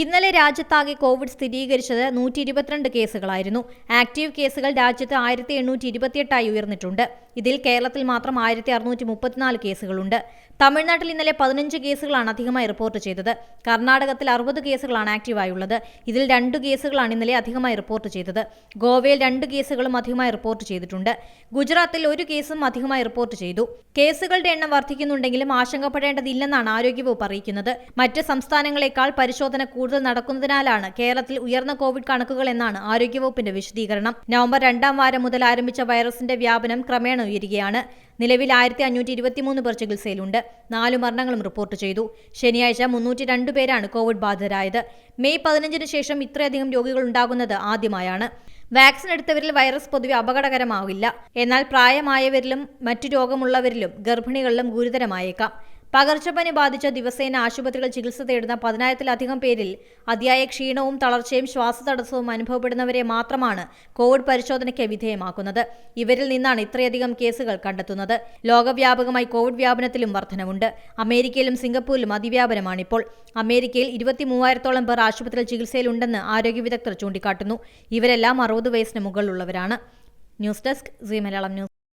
ഇന്നലെ രാജ്യത്താകെ കോവിഡ് സ്ഥിരീകരിച്ചത് നൂറ്റി ഇരുപത്തിരണ്ട് കേസുകളായിരുന്നു. ആക്റ്റീവ് കേസുകൾ രാജ്യത്ത് ആയിരത്തി എണ്ണൂറ്റി ഇരുപത്തിയെട്ടായി ഉയർന്നിട്ടുണ്ട്. ഇതിൽ കേരളത്തിൽ മാത്രം ആയിരത്തി അറുന്നൂറ്റി മുപ്പത്തിനാല് കേസുകളുണ്ട്. തമിഴ്നാട്ടിൽ ഇന്നലെ പതിനഞ്ച് കേസുകളാണ് അധികമായി റിപ്പോർട്ട് ചെയ്തത്. കർണാടകത്തിൽ അറുപത് കേസുകളാണ് ആക്റ്റീവായുള്ളത്. ഇതിൽ രണ്ട് കേസുകളാണ് ഇന്നലെ അധികമായി റിപ്പോർട്ട് ചെയ്തത്. ഗോവയിൽ രണ്ട് കേസുകളും അധികമായി റിപ്പോർട്ട് ചെയ്തിട്ടുണ്ട്. ഗുജറാത്തിൽ ഒരു കേസും അധികമായി റിപ്പോർട്ട് ചെയ്തു. കേസുകളുടെ എണ്ണം വർദ്ധിക്കുന്നുണ്ടെങ്കിലും ആശങ്കപ്പെടേണ്ടതില്ലെന്നാണ് ആരോഗ്യവകുപ്പ് അറിയിക്കുന്നത്. മറ്റ് സംസ്ഥാനങ്ങളെക്കാൾ പരിശോധന കൂടുതൽ നടക്കുന്നതിനാലാണ് കേരളത്തിൽ ഉയർന്ന കോവിഡ് കണക്കുകൾ എന്നാണ് ആരോഗ്യവകുപ്പിന്റെ വിശദീകരണം. നവംബർ രണ്ടാം വാരം മുതൽ ആരംഭിച്ച വൈറസിന്റെ വ്യാപനം ക്രമേണ ഉയരുകയാണ്. നിലവിൽ ആയിരത്തി അഞ്ഞൂറ്റി ഇരുപത്തിമൂന്ന് പേർ ചികിത്സയിലുണ്ട്. നാല് മരണങ്ങളും റിപ്പോർട്ട് ചെയ്തു. ശനിയാഴ്ച മുന്നൂറ്റി രണ്ട് പേരാണ് കോവിഡ് ബാധിതരായത്. മെയ് പതിനഞ്ചിന് ശേഷം ഇത്രയധികം രോഗികൾ ഉണ്ടാകുന്നത് ആദ്യമായാണ്. വാക്സിൻ എടുത്തവരിൽ വൈറസ് പൊതുവെ അപകടകരമാവില്ല. എന്നാൽ പ്രായമായവരിലും മറ്റു രോഗമുള്ളവരിലും ഗർഭിണികളിലും ഗുരുതരമായേക്കാം. പകർച്ചപ്പനി ബാധിച്ച ദിവസേന ആശുപത്രികൾ ചികിത്സ തേടുന്ന പതിനായിരത്തിലധികം പേരിൽ അതിയായ ക്ഷീണവും തളർച്ചയും ശ്വാസതടസ്സവും അനുഭവപ്പെടുന്നവരെ മാത്രമാണ് കോവിഡ് പരിശോധനയ്ക്ക് വിധേയമാക്കുന്നത്. ഇവരിൽ നിന്നാണ് ഇത്രയധികം കേസുകൾ കണ്ടെത്തുന്നത്. ലോകവ്യാപകമായി കോവിഡ് വ്യാപനത്തിലും വർധനവുണ്ട്. അമേരിക്കയിലും സിംഗപ്പൂരിലും അതിവ്യാപനമാണിപ്പോൾ. അമേരിക്കയിൽ ഇരുപത്തി മൂവായിരത്തോളം പേർ ആശുപത്രിയിൽ ചികിത്സയിലുണ്ടെന്ന് ആരോഗ്യ വിദഗ്ധർ ചൂണ്ടിക്കാട്ടുന്നു. ഇവരെല്ലാം അറുപത് വയസ്സിന് മുകളിലുള്ളവരാണ്. News desk C Malayalam news.